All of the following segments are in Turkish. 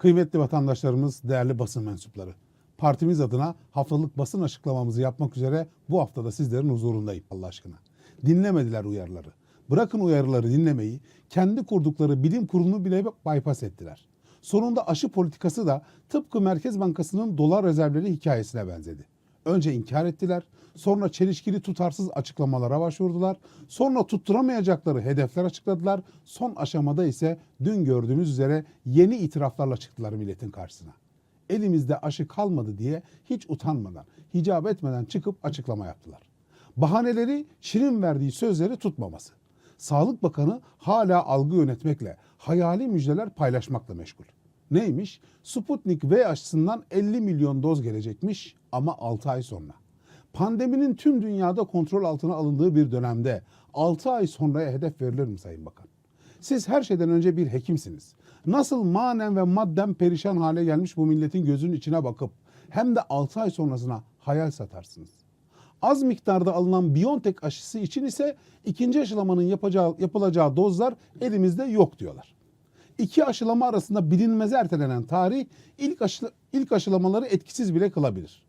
Kıymetli vatandaşlarımız, değerli basın mensupları. Partimiz adına haftalık basın açıklamamızı yapmak üzere bu haftada sizlerin huzurundayım Allah aşkına. Dinlemediler uyarıları. Bırakın uyarıları dinlemeyi, kendi kurdukları bilim kurulunu bile bypass ettiler. Sonunda aşı politikası da tıpkı Merkez Bankası'nın dolar rezervleri hikayesine benzedi. Önce inkar ettiler, sonra çelişkili tutarsız açıklamalara başvurdular, sonra tutturamayacakları hedefler açıkladılar, son aşamada ise dün gördüğünüz üzere yeni itiraflarla çıktılar milletin karşısına. Elimizde aşı kalmadı diye hiç utanmadan, hicap etmeden çıkıp açıklama yaptılar. Bahaneleri Şirin verdiği sözleri tutmaması. Sağlık Bakanı hala algı yönetmekle, hayali müjdeler paylaşmakla meşgul. Neymiş? Sputnik V aşısından 50 milyon doz gelecekmiş ama 6 ay sonra. Pandeminin tüm dünyada kontrol altına alındığı bir dönemde 6 ay sonraya hedef verilir mi Sayın Bakan? Siz her şeyden önce bir hekimsiniz. Nasıl manen ve madden perişan hale gelmiş bu milletin gözünün içine bakıp hem de 6 ay sonrasına hayal satarsınız. Az miktarda alınan Biontech aşısı için ise ikinci aşılamanın yapacağı, yapılacağı dozlar elimizde yok diyorlar. İki aşılama arasında bilinmeze ertelenen tarih ilk, aşı, ilk aşılamaları etkisiz bile kılabilir.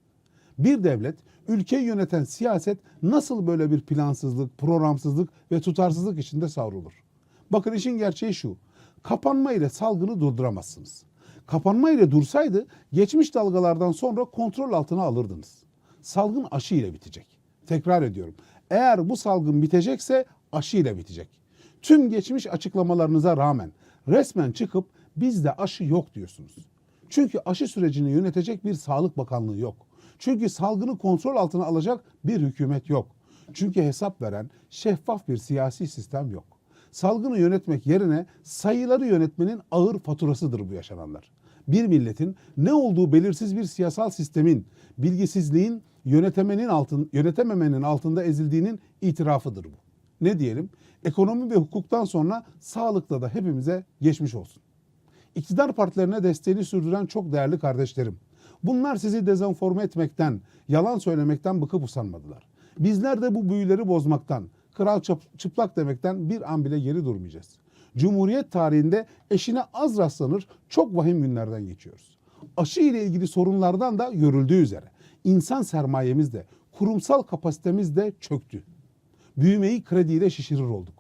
Bir devlet, ülkeyi yöneten siyaset nasıl böyle bir plansızlık, programsızlık ve tutarsızlık içinde savrulur? Bakın işin gerçeği şu. Kapanma ile salgını durduramazsınız. Kapanma ile dursaydı geçmiş dalgalardan sonra kontrol altına alırdınız. Salgın aşı ile bitecek. Tekrar ediyorum. Eğer bu salgın bitecekse aşı ile bitecek. Tüm geçmiş açıklamalarınıza rağmen resmen çıkıp bizde aşı yok diyorsunuz. Çünkü aşı sürecini yönetecek bir Sağlık Bakanlığı yok. Çünkü salgını kontrol altına alacak bir hükümet yok. Çünkü hesap veren şeffaf bir siyasi sistem yok. Salgını yönetmek yerine sayıları yönetmenin ağır faturasıdır bu yaşananlar. Bir milletin ne olduğu belirsiz bir siyasal sistemin, bilgisizliğin yönetemenin altın, yönetememenin altında ezildiğinin itirafıdır bu. Ne diyelim? Ekonomi ve hukuktan sonra sağlıkta da hepimize geçmiş olsun. İktidar partilerine desteğini sürdüren çok değerli kardeşlerim. Bunlar sizi dezenforme etmekten, yalan söylemekten bıkıp usanmadılar. Bizler de bu büyüleri bozmaktan, kral çıplak demekten bir an bile geri durmayacağız. Cumhuriyet tarihinde eşine az rastlanır çok vahim günlerden geçiyoruz. Aşı ile ilgili sorunlardan da görüldüğü üzere insan sermayemiz de kurumsal kapasitemiz de çöktü. Büyümeyi krediyle şişirir olduk.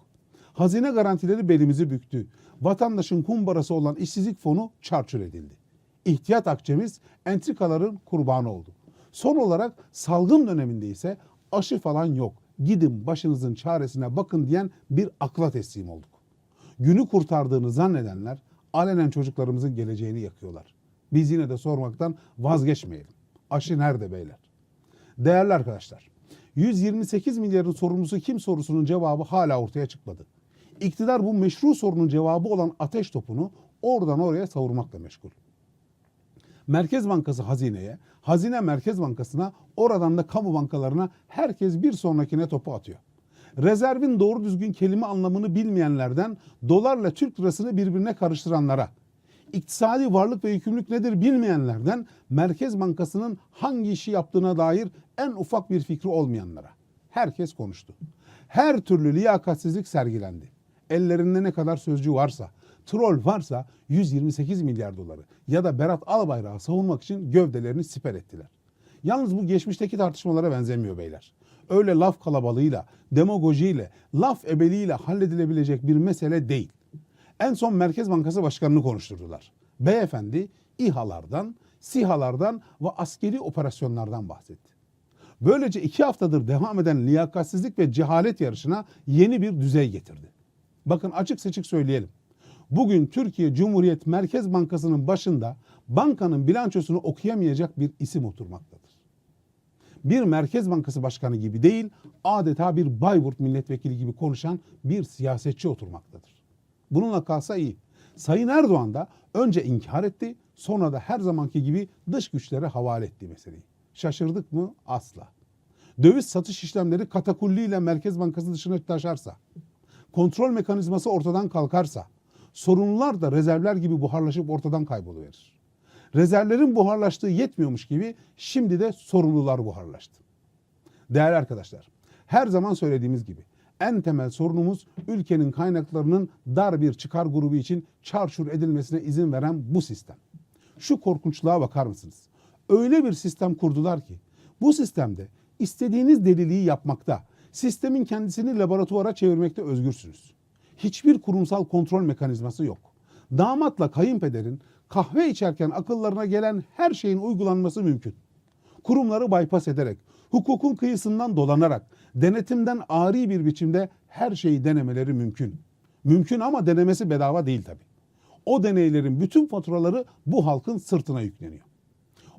Hazine garantileri belimizi büktü. Vatandaşın kumbarası olan işsizlik fonu çarçur edildi. İhtiyat akçemiz entrikaların kurbanı oldu. Son olarak salgın döneminde ise aşı falan yok. Gidin başınızın çaresine bakın diyen bir akla teslim olduk. Günü kurtardığını zannedenler alenen çocuklarımızın geleceğini yakıyorlar. Biz yine de sormaktan vazgeçmeyelim. Aşı nerede beyler? Değerli arkadaşlar, 128 milyarın sorumlusu kim sorusunun cevabı hala ortaya çıkmadı. İktidar bu meşru sorunun cevabı olan ateş topunu oradan oraya savurmakla meşgul. Merkez Bankası hazineye, hazine Merkez Bankası'na, oradan da kamu bankalarına herkes bir sonrakine topu atıyor. Rezervin doğru düzgün kelime anlamını bilmeyenlerden dolarla Türk lirasını birbirine karıştıranlara, iktisadi varlık ve yükümlülük nedir bilmeyenlerden Merkez Bankası'nın hangi işi yaptığına dair en ufak bir fikri olmayanlara. Herkes konuştu. Her türlü liyakatsizlik sergilendi. Ellerinde ne kadar sözcü varsa, troll varsa 128 milyar doları ya da Berat Albayrak'ı savunmak için gövdelerini siper ettiler. Yalnız bu geçmişteki tartışmalara benzemiyor beyler. Öyle laf kalabalığıyla, demagojiyle, laf ebeliğiyle halledilebilecek bir mesele değil. En son Merkez Bankası Başkanı'nı konuşturdular. Beyefendi İHA'lardan, SİHA'lardan ve askeri operasyonlardan bahsetti. Böylece iki haftadır devam eden liyakatsizlik ve cehalet yarışına yeni bir düzey getirdi. Bakın açık seçik söyleyelim. Bugün Türkiye Cumhuriyet Merkez Bankası'nın başında bankanın bilançosunu okuyamayacak bir isim oturmaktadır. Bir Merkez Bankası Başkanı gibi değil, adeta bir Bayburt milletvekili gibi konuşan bir siyasetçi oturmaktadır. Bununla kalsa iyi. Sayın Erdoğan da önce inkar etti, sonra da her zamanki gibi dış güçlere havale etti meseleyi. Şaşırdık mı? Asla. Döviz satış işlemleri katakulliyle Merkez Bankası dışına taşarsa, kontrol mekanizması ortadan kalkarsa, sorunlar da rezervler gibi buharlaşıp ortadan kayboluverir. Rezervlerin buharlaştığı yetmiyormuş gibi şimdi de sorumlular buharlaştı. Değerli arkadaşlar, her zaman söylediğimiz gibi en temel sorunumuz ülkenin kaynaklarının dar bir çıkar grubu için çarçur edilmesine izin veren bu sistem. Şu korkunçluğa bakar mısınız? Öyle bir sistem kurdular ki bu sistemde istediğiniz deliliği yapmakta, sistemin kendisini laboratuvara çevirmekte özgürsünüz. Hiçbir kurumsal kontrol mekanizması yok. Damatla kayınpederin kahve içerken akıllarına gelen her şeyin uygulanması mümkün. Kurumları bypass ederek, hukukun kıyısından dolanarak, denetimden ari bir biçimde her şeyi denemeleri mümkün. Mümkün ama denemesi bedava değil tabii. O deneylerin bütün faturaları bu halkın sırtına yükleniyor.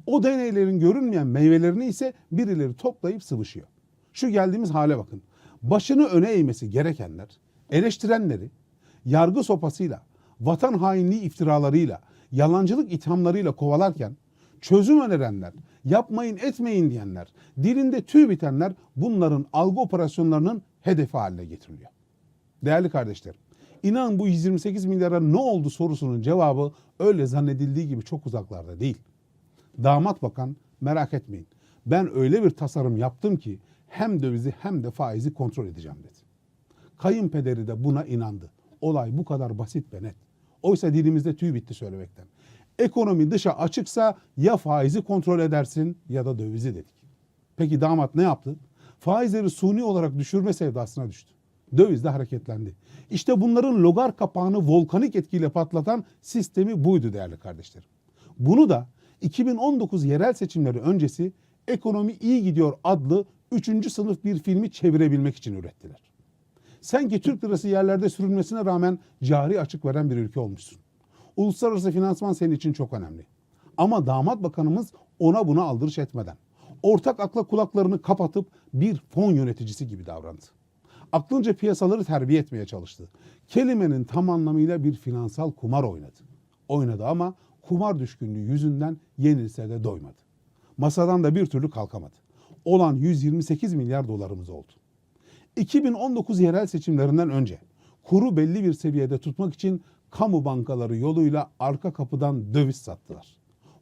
O deneylerin görünmeyen meyvelerini ise birileri toplayıp sıvışıyor. Şu geldiğimiz hale bakın. Başını öne eğmesi gerekenler, eleştirenleri yargı sopasıyla, vatan hainliği iftiralarıyla, yalancılık ithamlarıyla kovalarken çözüm önerenler, yapmayın etmeyin diyenler, dilinde tüy bitenler bunların algı operasyonlarının hedefi haline getiriliyor. Değerli kardeşlerim, inan bu 128 milyara ne oldu sorusunun cevabı öyle zannedildiği gibi çok uzaklarda değil. Damat bakan merak etmeyin. Ben öyle bir tasarım yaptım ki hem dövizi hem de faizi kontrol edeceğim dedi. Kayınpederi de buna inandı. Olay bu kadar basit ve net. Oysa dilimizde tüy bitti söylemekten. Ekonomi dışa açıksa ya faizi kontrol edersin ya da dövizi dedik. Peki damat ne yaptı? Faizleri suni olarak düşürme sevdasına düştü. Döviz de hareketlendi. İşte bunların logar kapağını volkanik etkiyle patlatan sistemi buydu değerli kardeşlerim. Bunu da 2019 yerel seçimleri öncesi Ekonomi İyi Gidiyor adlı 3. sınıf bir filmi çevirebilmek için ürettiler. Sen ki Türk lirası yerlerde sürülmesine rağmen cari açık veren bir ülke olmuşsun. Uluslararası finansman senin için çok önemli. Ama damat bakanımız ona buna aldırış etmeden, ortak akla kulaklarını kapatıp bir fon yöneticisi gibi davrandı. Aklınca piyasaları terbiye etmeye çalıştı. Kelimenin tam anlamıyla bir finansal kumar oynadı. Oynadı ama kumar düşkünlüğü yüzünden yenilse de doymadı. Masadan da bir türlü kalkamadı. Olan 128 milyar dolarımız oldu. 2019 yerel seçimlerinden önce kuru belli bir seviyede tutmak için kamu bankaları yoluyla arka kapıdan döviz sattılar.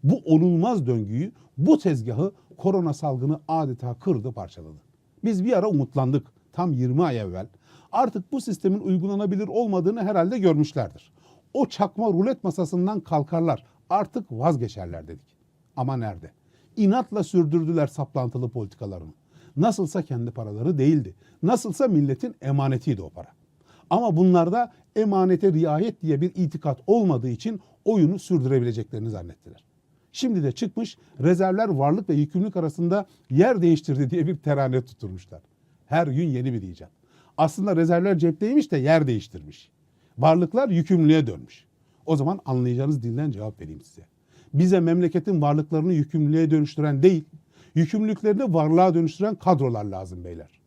Bu onulmaz döngüyü, bu tezgahı korona salgını adeta kırdı parçaladı. Biz bir ara umutlandık tam 20 ay evvel. Artık bu sistemin uygulanabilir olmadığını herhalde görmüşlerdir. O çakma rulet masasından kalkarlar, artık vazgeçerler dedik. Ama nerede? İnatla sürdürdüler saplantılı politikalarını. Nasılsa kendi paraları değildi. Nasılsa milletin emanetiydi o para. Ama bunlarda emanete riayet diye bir itikat olmadığı için oyunu sürdürebileceklerini zannettiler. Şimdi de çıkmış rezervler varlık ve yükümlülük arasında yer değiştirdi diye bir terane tutturmuşlar. Her gün yeni bir icat. Aslında rezervler cepteymiş de yer değiştirmiş. Varlıklar yükümlülüğe dönmüş. O zaman anlayacağınız dilden cevap vereyim size. Bize memleketin varlıklarını yükümlülüğe dönüştüren değil, yükümlülüklerini varlığa dönüştüren kadrolar lazım beyler.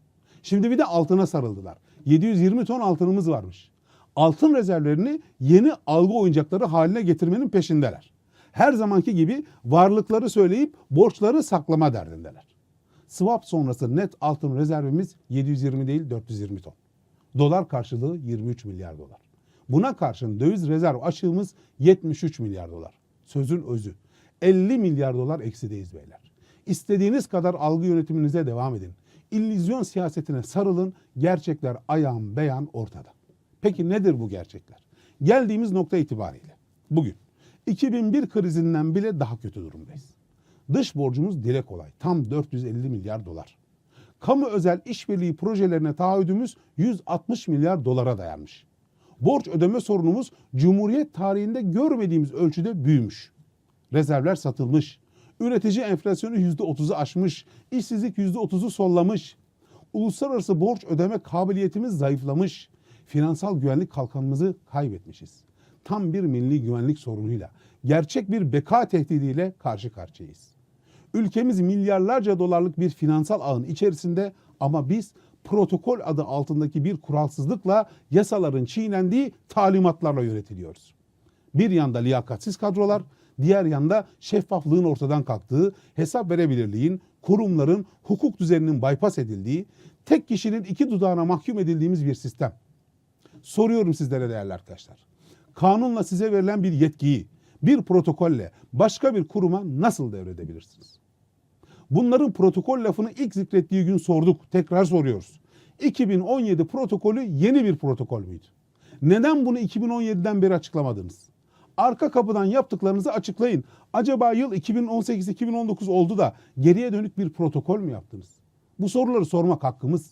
Şimdi bir de altına sarıldılar. 720 ton altınımız varmış. Altın rezervlerini yeni algı oyuncakları haline getirmenin peşindeler. Her zamanki gibi varlıkları söyleyip borçları saklama derdindeler. Swap sonrası net altın rezervimiz 720 değil 420 ton. Dolar karşılığı 23 milyar dolar. Buna karşın döviz rezerv açığımız 73 milyar dolar. Sözün özü. 50 milyar dolar eksideyiz beyler. İstediğiniz kadar algı yönetiminize devam edin. İllüzyon siyasetine sarılın. Gerçekler ayağın beyan ortada. Peki nedir bu gerçekler? Geldiğimiz nokta itibariyle bugün 2001 krizinden bile daha kötü durumdayız. Dış borcumuz dile kolay. Tam 450 milyar dolar. Kamu özel işbirliği projelerine taahhüdümüz 160 milyar dolara dayanmış. Borç ödeme sorunumuz Cumhuriyet tarihinde görmediğimiz ölçüde büyümüş. Rezervler satılmış. Üretici enflasyonu %30'u aşmış. işsizlik %30'u sollamış. Uluslararası borç ödeme kabiliyetimiz zayıflamış. Finansal güvenlik kalkanımızı kaybetmişiz. Tam bir milli güvenlik sorunuyla, gerçek bir beka tehdidiyle karşı karşıyayız. Ülkemiz milyarlarca dolarlık bir finansal ağın içerisinde ama biz protokol adı altındaki bir kuralsızlıkla yasaların çiğnendiği talimatlarla yönetiliyoruz. Bir yanda liyakatsiz kadrolar, diğer yanda şeffaflığın ortadan kalktığı, hesap verebilirliğin, kurumların, hukuk düzeninin bypass edildiği, tek kişinin iki dudağına mahkum edildiğimiz bir sistem. Soruyorum sizlere değerli arkadaşlar. Kanunla size verilen bir yetkiyi bir protokolle başka bir kuruma nasıl devredebilirsiniz? Bunların protokol lafını ilk zikrettiği gün sorduk. Tekrar soruyoruz. 2017 protokolü yeni bir protokol müydü? Neden bunu 2017'den beri açıklamadınız? Arka kapıdan yaptıklarınızı açıklayın. Acaba yıl 2018-2019 oldu da geriye dönük bir protokol mü yaptınız? Bu soruları sormak hakkımız.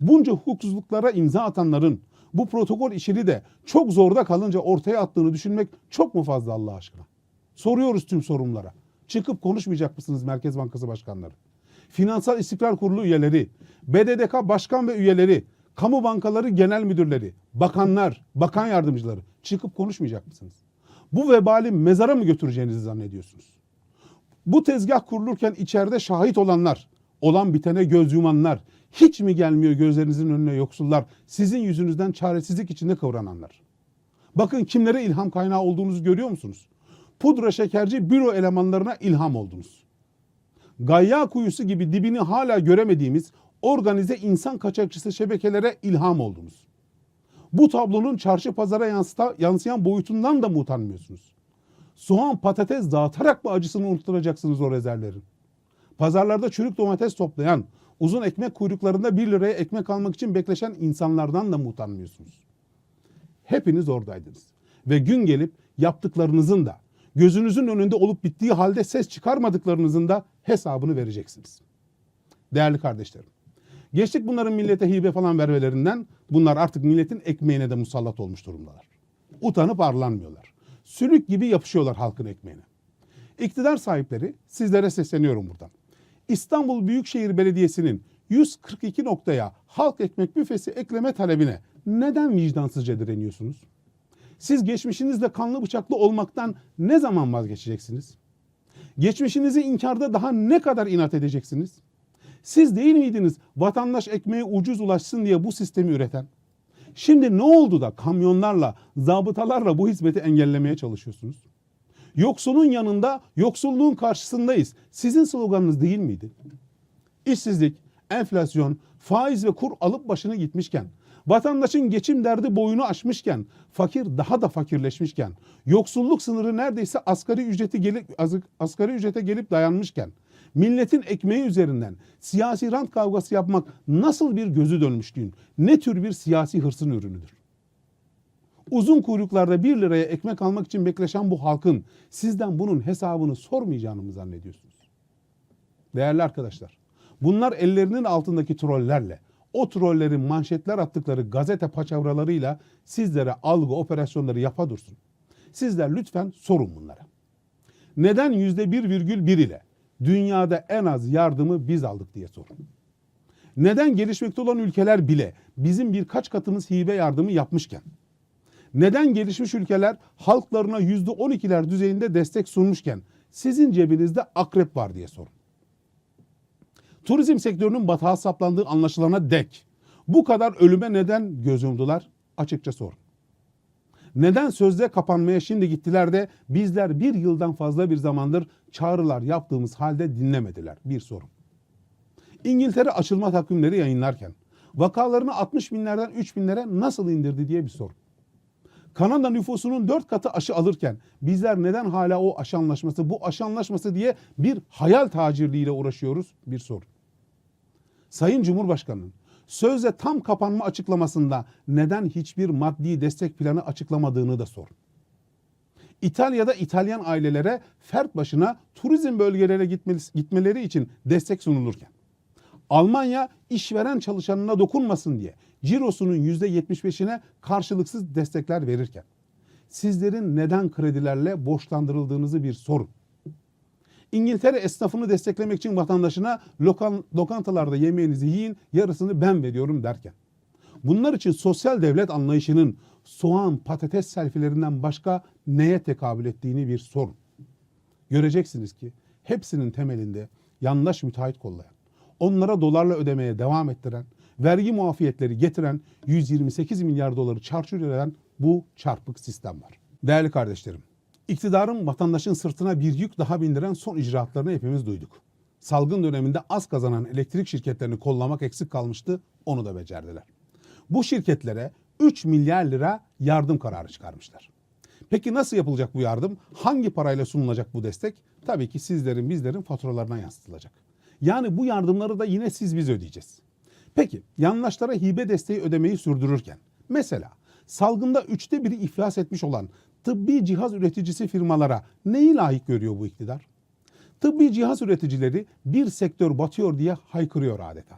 Bunca hukuksuzluklara imza atanların bu protokol işini de çok zorda kalınca ortaya attığını düşünmek çok mu fazla Allah aşkına? Soruyoruz tüm sorumlulara. Çıkıp konuşmayacak mısınız Merkez Bankası başkanları? Finansal İstikrar Kurulu üyeleri, BDDK başkan ve üyeleri, kamu bankaları genel müdürleri, bakanlar, bakan yardımcıları çıkıp konuşmayacak mısınız? Bu vebali mezara mı götüreceğinizi zannediyorsunuz? Bu tezgah kurulurken içeride şahit olanlar, olan bitene göz yumanlar, hiç mi gelmiyor gözlerinizin önüne yoksullar, sizin yüzünüzden çaresizlik içinde kıvrananlar? Bakın kimlere ilham kaynağı olduğunuzu görüyor musunuz? Pudra şekerci büro elemanlarına ilham oldunuz. Gayya kuyusu gibi dibini hala göremediğimiz organize insan kaçakçısı şebekelere ilham oldunuz. Bu tablonun çarşı pazara yansıta, yansıyan boyutundan da mı utanmıyorsunuz? Soğan patates dağıtarak mı acısını unutturacaksınız o rezervlerin? Pazarlarda çürük domates toplayan, uzun ekmek kuyruklarında 1 liraya ekmek almak için bekleşen insanlardan da mı utanmıyorsunuz? Hepiniz oradaydınız. Ve gün gelip yaptıklarınızın da gözünüzün önünde olup bittiği halde ses çıkarmadıklarınızın da hesabını vereceksiniz. Değerli kardeşlerim, geçtik bunların millete hibe falan vermelerinden bunlar artık milletin ekmeğine de musallat olmuş durumdalar. Utanıp arlanmıyorlar. Sülük gibi yapışıyorlar halkın ekmeğine. İktidar sahipleri sizlere sesleniyorum buradan. İstanbul Büyükşehir Belediyesi'nin 142 noktaya halk ekmek büfesi ekleme talebine neden vicdansızca direniyorsunuz? Siz geçmişinizde kanlı bıçaklı olmaktan ne zaman vazgeçeceksiniz? Geçmişinizi inkarda daha ne kadar inat edeceksiniz? Siz değil miydiniz vatandaş ekmeğe ucuz ulaşsın diye bu sistemi üreten? Şimdi ne oldu da kamyonlarla, zabıtalarla bu hizmeti engellemeye çalışıyorsunuz? Yoksulun yanında, yoksulluğun karşısındayız. Sizin sloganınız değil miydi? İşsizlik, enflasyon, faiz ve kur alıp başını gitmişken, vatandaşın geçim derdi boyunu aşmışken, fakir daha da fakirleşmişken, yoksulluk sınırı neredeyse asgari ücreti gelip asgari ücrete gelip dayanmışken, milletin ekmeği üzerinden siyasi rant kavgası yapmak nasıl bir gözü dönmüşlüğün, ne tür bir siyasi hırsın ürünüdür? Uzun kuyruklarda 1 liraya ekmek almak için bekleşen bu halkın sizden bunun hesabını sormayacağını mı zannediyorsunuz? Değerli arkadaşlar, bunlar ellerinin altındaki trollerle, o trollerin manşetler attıkları gazete paçavralarıyla sizlere algı operasyonları yapa dursun. Sizler lütfen sorun bunlara. Neden %1,1 ile dünyada en az yardımı biz aldık diye sorun. Neden gelişmekte olan ülkeler bile bizim birkaç katımız hibe yardımı yapmışken neden gelişmiş ülkeler halklarına yüzde on ikiler düzeyinde destek sunmuşken sizin cebinizde akrep var diye sorun. Turizm sektörünün batağa saplandığı anlaşılana dek bu kadar ölüme neden göz yumdular? Açıkça sorun. Neden sözde kapanmaya şimdi gittiler de bizler bir yıldan fazla bir zamandır çağrılar yaptığımız halde dinlemediler? Bir sorun. İngiltere açılma takvimleri yayınlarken vakalarını 60 binlerden 3 binlere nasıl indirdi diye bir sorun. Kanada nüfusunun dört katı aşı alırken bizler neden hala o aşı anlaşması, bu aşı anlaşması diye bir hayal tacirliğiyle uğraşıyoruz? Bir soru. Sayın Cumhurbaşkanı'nın sözde tam kapanma açıklamasında neden hiçbir maddi destek planı açıklamadığını da sorun. İtalya'da İtalyan ailelere fert başına turizm bölgelerine gitmeleri için destek sunulurken Almanya işveren çalışanına dokunmasın diye cirosunun %75'ine karşılıksız destekler verirken sizlerin neden kredilerle borçlandırıldığınızı bir sorun. İngiltere esnafını desteklemek için vatandaşına lokan, lokantalarda yemeğinizi yiyin yarısını ben veriyorum derken. Bunlar için sosyal devlet anlayışının soğan, patates selfilerinden başka neye tekabül ettiğini bir sorun. Göreceksiniz ki hepsinin temelinde yandaş müteahhit kollayan, onlara dolarla ödemeye devam ettiren, vergi muafiyetleri getiren 128 milyar doları çarçur eden bu çarpık sistem var. Değerli kardeşlerim, iktidarın vatandaşın sırtına bir yük daha bindiren son icraatlarını hepimiz duyduk. Salgın döneminde az kazanan elektrik şirketlerini kollamak eksik kalmıştı, onu da becerdiler. Bu şirketlere 3 milyar lira yardım kararı çıkarmışlar. Peki nasıl yapılacak bu yardım? Hangi parayla sunulacak bu destek? Tabii ki sizlerin bizlerin faturalarına yansıtılacak. Yani bu yardımları da yine siz biz ödeyeceğiz. Peki yandaşlara hibe desteği ödemeyi sürdürürken mesela salgında üçte biri iflas etmiş olan tıbbi cihaz üreticisi firmalara neyi layık görüyor bu iktidar? Tıbbi cihaz üreticileri bir sektör batıyor diye haykırıyor adeta.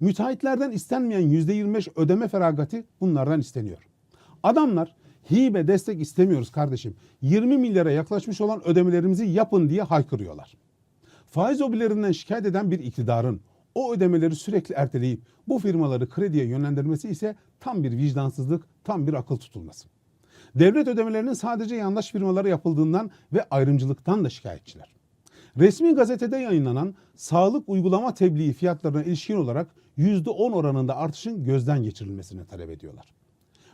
Müteahhitlerden istenmeyen %25 ödeme feragatı bunlardan isteniyor. Adamlar hibe destek istemiyoruz kardeşim. 20 milyara yaklaşmış olan ödemelerimizi yapın diye haykırıyorlar. Faiz obilerinden şikayet eden bir iktidarın o ödemeleri sürekli erteleyip bu firmaları krediye yönlendirmesi ise tam bir vicdansızlık, tam bir akıl tutulması. Devlet ödemelerinin sadece yandaş firmalara yapıldığından ve ayrımcılıktan da şikayetçiler. Resmi gazetede yayınlanan sağlık uygulama tebliği fiyatlarına ilişkin olarak %10 oranında artışın gözden geçirilmesini talep ediyorlar.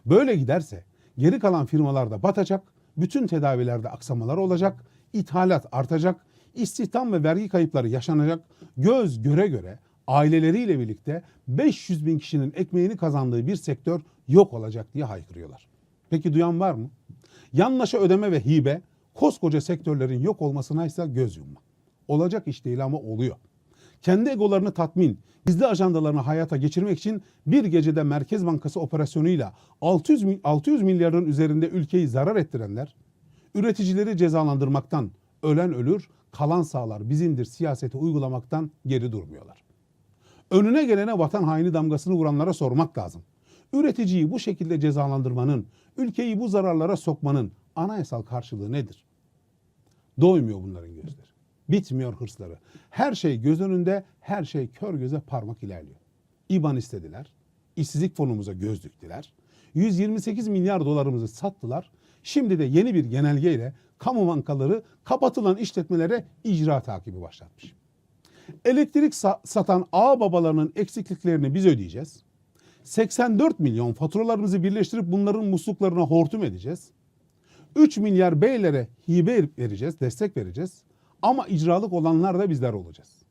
Böyle giderse geri kalan firmalar da batacak, bütün tedavilerde aksamalar olacak, ithalat artacak, istihdam ve vergi kayıpları yaşanacak, göz göre göre aileleriyle birlikte 500 bin kişinin ekmeğini kazandığı bir sektör yok olacak diye haykırıyorlar. Peki duyan var mı? Yanlaşa ödeme ve hibe koskoca sektörlerin yok olmasına ise göz yumma. Olacak iş değil ama oluyor. Kendi egolarını tatmin, gizli ajandalarını hayata geçirmek için bir gecede Merkez Bankası operasyonuyla 600, mi- 600 milyarın üzerinde ülkeyi zarar ettirenler, üreticileri cezalandırmaktan ölen ölür, kalan sağlar bizimdir siyaseti uygulamaktan geri durmuyorlar. Önüne gelene vatan haini damgasını vuranlara sormak lazım. Üreticiyi bu şekilde cezalandırmanın, ülkeyi bu zararlara sokmanın anayasal karşılığı nedir? Doymuyor bunların gözleri. Bitmiyor hırsları. Her şey göz önünde, her şey kör göze parmak ilerliyor. İban istediler. işsizlik fonumuza göz diktiler. 128 milyar dolarımızı sattılar. Şimdi de yeni bir genelgeyle kamu bankaları kapatılan işletmelere icra takibi başlatmış. Elektrik sa- satan ağ babalarının eksikliklerini biz ödeyeceğiz. 84 milyon faturalarımızı birleştirip bunların musluklarına hortum edeceğiz. 3 milyar beylere hibe vereceğiz, destek vereceğiz. Ama icralık olanlar da bizler olacağız.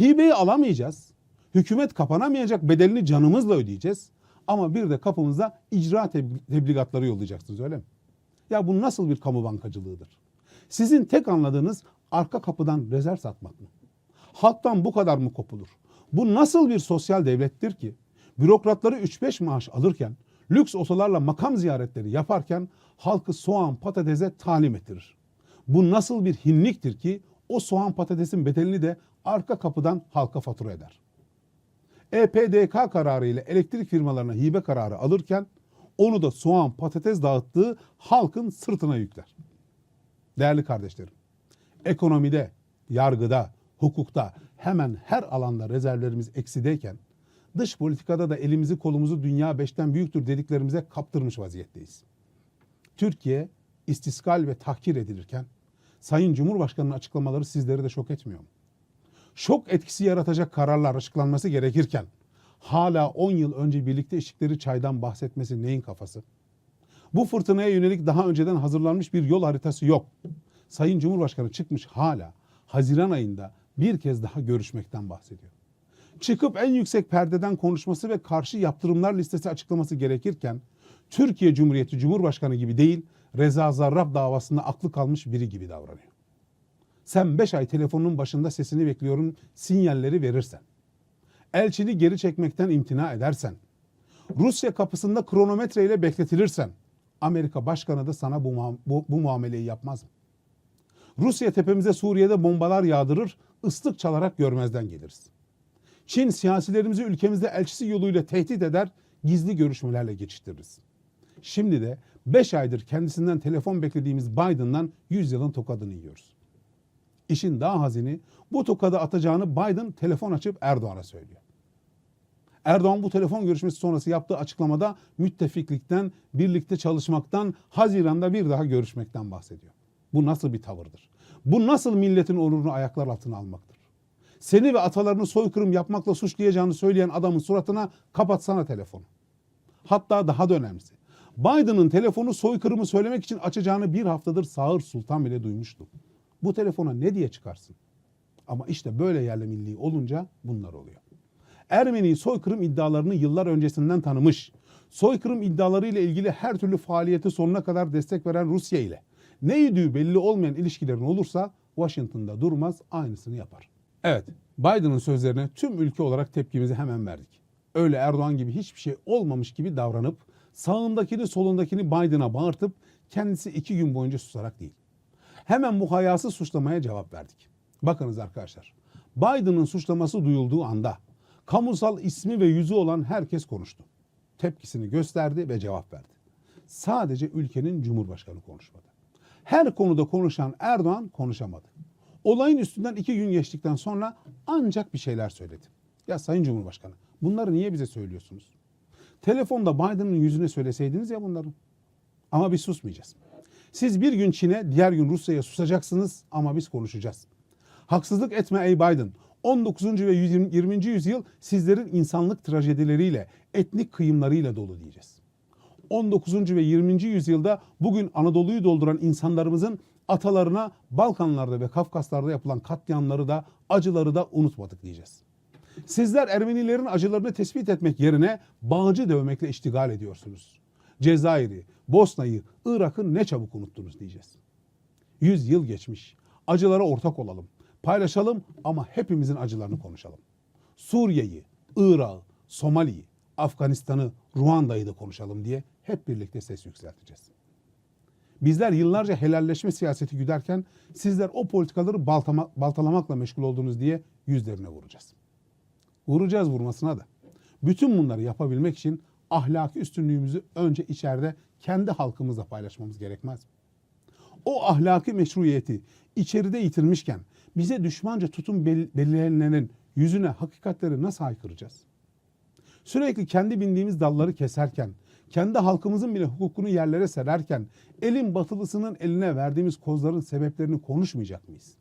Hibeyi alamayacağız. Hükümet kapanamayacak bedelini canımızla ödeyeceğiz. Ama bir de kapımıza icra tebli- tebligatları yollayacaksınız öyle mi? Ya bu nasıl bir kamu bankacılığıdır? Sizin tek anladığınız arka kapıdan rezerv satmak mı? Halktan bu kadar mı kopulur? Bu nasıl bir sosyal devlettir ki? Bürokratları 3-5 maaş alırken, lüks otolarla makam ziyaretleri yaparken halkı soğan patatese talim ettirir. Bu nasıl bir hinliktir ki o soğan patatesin bedelini de arka kapıdan halka fatura eder. EPDK kararı ile elektrik firmalarına hibe kararı alırken onu da soğan patates dağıttığı halkın sırtına yükler. Değerli kardeşlerim, ekonomide, yargıda, hukukta hemen her alanda rezervlerimiz eksideyken dış politikada da elimizi kolumuzu dünya beşten büyüktür dediklerimize kaptırmış vaziyetteyiz. Türkiye istiskal ve tahkir edilirken Sayın Cumhurbaşkanı'nın açıklamaları sizleri de şok etmiyor mu? Şok etkisi yaratacak kararlar açıklanması gerekirken hala 10 yıl önce birlikte içtikleri çaydan bahsetmesi neyin kafası? Bu fırtınaya yönelik daha önceden hazırlanmış bir yol haritası yok. Sayın Cumhurbaşkanı çıkmış hala Haziran ayında bir kez daha görüşmekten bahsediyor. Çıkıp en yüksek perdeden konuşması ve karşı yaptırımlar listesi açıklaması gerekirken Türkiye Cumhuriyeti Cumhurbaşkanı gibi değil Reza Zarrab davasında aklı kalmış biri gibi davranıyor. Sen 5 ay telefonun başında sesini bekliyorum sinyalleri verirsen, elçini geri çekmekten imtina edersen, Rusya kapısında kronometreyle bekletilirsen, Amerika başkanı da sana bu, bu, bu muameleyi yapmaz mı? Rusya tepemize Suriye'de bombalar yağdırır, ıslık çalarak görmezden geliriz. Çin siyasilerimizi ülkemizde elçisi yoluyla tehdit eder, gizli görüşmelerle geçiştiririz. Şimdi de 5 aydır kendisinden telefon beklediğimiz Biden'dan 100 yılın tokadını yiyoruz. İşin daha hazini bu tokadı atacağını Biden telefon açıp Erdoğan'a söylüyor. Erdoğan bu telefon görüşmesi sonrası yaptığı açıklamada müttefiklikten, birlikte çalışmaktan, Haziran'da bir daha görüşmekten bahsediyor. Bu nasıl bir tavırdır? Bu nasıl milletin onurunu ayaklar altına almaktır? Seni ve atalarını soykırım yapmakla suçlayacağını söyleyen adamın suratına kapatsana telefonu. Hatta daha da önemlisi. Biden'ın telefonu soykırımı söylemek için açacağını bir haftadır Sağır Sultan bile duymuştu. Bu telefona ne diye çıkarsın? Ama işte böyle yerli milli olunca bunlar oluyor. Ermeni soykırım iddialarını yıllar öncesinden tanımış, soykırım iddiaları ile ilgili her türlü faaliyete sonuna kadar destek veren Rusya ile ne yediği belli olmayan ilişkilerin olursa Washington'da durmaz aynısını yapar. Evet, Biden'ın sözlerine tüm ülke olarak tepkimizi hemen verdik. Öyle Erdoğan gibi hiçbir şey olmamış gibi davranıp sağındakini solundakini Biden'a bağırtıp kendisi iki gün boyunca susarak değil. Hemen bu hayasız suçlamaya cevap verdik. Bakınız arkadaşlar. Biden'ın suçlaması duyulduğu anda kamusal ismi ve yüzü olan herkes konuştu. Tepkisini gösterdi ve cevap verdi. Sadece ülkenin cumhurbaşkanı konuşmadı. Her konuda konuşan Erdoğan konuşamadı. Olayın üstünden iki gün geçtikten sonra ancak bir şeyler söyledi. Ya Sayın Cumhurbaşkanı bunları niye bize söylüyorsunuz? Telefonda Biden'ın yüzüne söyleseydiniz ya bunları. Ama biz susmayacağız. Siz bir gün Çin'e, diğer gün Rusya'ya susacaksınız ama biz konuşacağız. Haksızlık etme ey Biden. 19. ve 20. yüzyıl sizlerin insanlık trajedileriyle, etnik kıyımlarıyla dolu diyeceğiz. 19. ve 20. yüzyılda bugün Anadolu'yu dolduran insanlarımızın atalarına Balkanlarda ve Kafkaslar'da yapılan katliamları da acıları da unutmadık diyeceğiz. Sizler Ermenilerin acılarını tespit etmek yerine bağcı dövmekle iştigal ediyorsunuz. Cezayir'i, Bosna'yı, Irak'ı ne çabuk unuttunuz diyeceğiz. Yüz yıl geçmiş. Acılara ortak olalım. Paylaşalım ama hepimizin acılarını konuşalım. Suriye'yi, Irak'ı, Somali'yi, Afganistan'ı, Ruanda'yı da konuşalım diye hep birlikte ses yükselteceğiz. Bizler yıllarca helalleşme siyaseti güderken sizler o politikaları baltama, baltalamakla meşgul oldunuz diye yüzlerine vuracağız. Vuracağız vurmasına da. Bütün bunları yapabilmek için ahlaki üstünlüğümüzü önce içeride kendi halkımızla paylaşmamız gerekmez mi? O ahlaki meşruiyeti içeride yitirmişken bize düşmanca tutum bel- yüzüne hakikatleri nasıl haykıracağız? Sürekli kendi bindiğimiz dalları keserken, kendi halkımızın bile hukukunu yerlere sererken, elin batılısının eline verdiğimiz kozların sebeplerini konuşmayacak mıyız?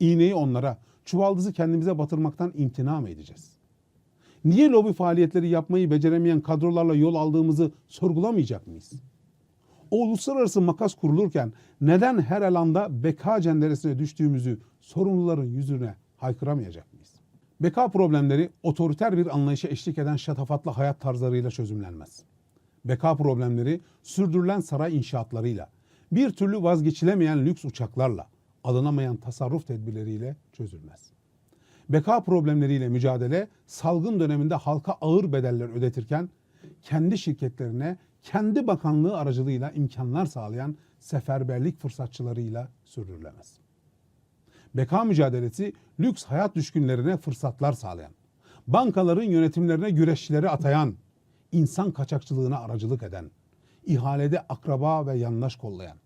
İğneyi onlara, çuvaldızı kendimize batırmaktan imtina mı edeceğiz? Niye lobi faaliyetleri yapmayı beceremeyen kadrolarla yol aldığımızı sorgulamayacak mıyız? O uluslararası makas kurulurken neden her alanda beka cenderesine düştüğümüzü sorumluların yüzüne haykıramayacak? Beka problemleri otoriter bir anlayışa eşlik eden şatafatlı hayat tarzlarıyla çözümlenmez. Beka problemleri sürdürülen saray inşaatlarıyla, bir türlü vazgeçilemeyen lüks uçaklarla, alınamayan tasarruf tedbirleriyle çözülmez. Beka problemleriyle mücadele salgın döneminde halka ağır bedeller ödetirken kendi şirketlerine kendi bakanlığı aracılığıyla imkanlar sağlayan seferberlik fırsatçılarıyla sürdürülemez. Beka mücadelesi lüks hayat düşkünlerine fırsatlar sağlayan, bankaların yönetimlerine güreşçileri atayan, insan kaçakçılığına aracılık eden, ihalede akraba ve yandaş kollayan,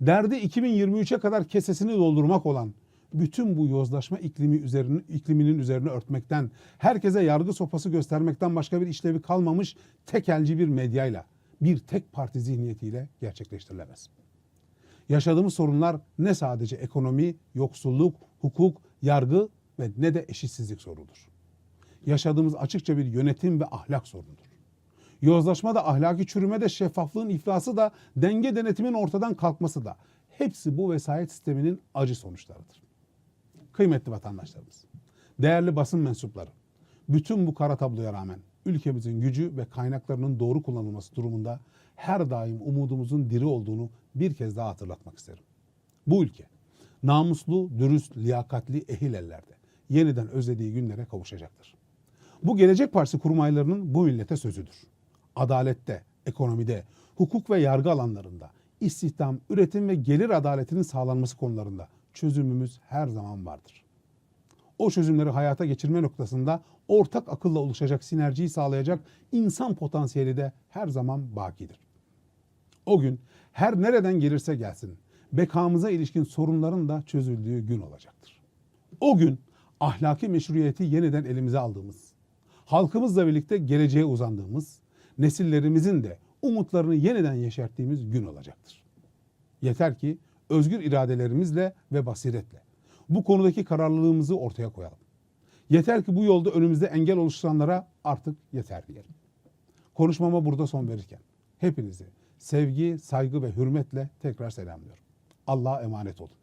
derdi 2023'e kadar kesesini doldurmak olan bütün bu yozlaşma iklimi üzerine, ikliminin üzerine örtmekten, herkese yargı sopası göstermekten başka bir işlevi kalmamış tekelci bir medyayla, bir tek parti zihniyetiyle gerçekleştirilemez. Yaşadığımız sorunlar ne sadece ekonomi, yoksulluk, hukuk, yargı ve ne de eşitsizlik sorunudur. Yaşadığımız açıkça bir yönetim ve ahlak sorunudur. Yozlaşma da ahlaki çürüme de şeffaflığın iflası da denge denetimin ortadan kalkması da hepsi bu vesayet sisteminin acı sonuçlarıdır. Kıymetli vatandaşlarımız, değerli basın mensupları, bütün bu kara tabloya rağmen ülkemizin gücü ve kaynaklarının doğru kullanılması durumunda her daim umudumuzun diri olduğunu bir kez daha hatırlatmak isterim. Bu ülke namuslu, dürüst, liyakatli, ehil ellerde yeniden özlediği günlere kavuşacaktır. Bu Gelecek Partisi kurmaylarının bu millete sözüdür. Adalette, ekonomide, hukuk ve yargı alanlarında, istihdam, üretim ve gelir adaletinin sağlanması konularında çözümümüz her zaman vardır. O çözümleri hayata geçirme noktasında ortak akılla oluşacak sinerjiyi sağlayacak insan potansiyeli de her zaman bakidir. O gün her nereden gelirse gelsin bekamıza ilişkin sorunların da çözüldüğü gün olacaktır. O gün ahlaki meşruiyeti yeniden elimize aldığımız, halkımızla birlikte geleceğe uzandığımız, nesillerimizin de umutlarını yeniden yeşerttiğimiz gün olacaktır. Yeter ki özgür iradelerimizle ve basiretle bu konudaki kararlılığımızı ortaya koyalım. Yeter ki bu yolda önümüzde engel oluşturanlara artık yeter diyelim. Konuşmama burada son verirken hepinizi sevgi, saygı ve hürmetle tekrar selamlıyorum. Allah'a emanet olun.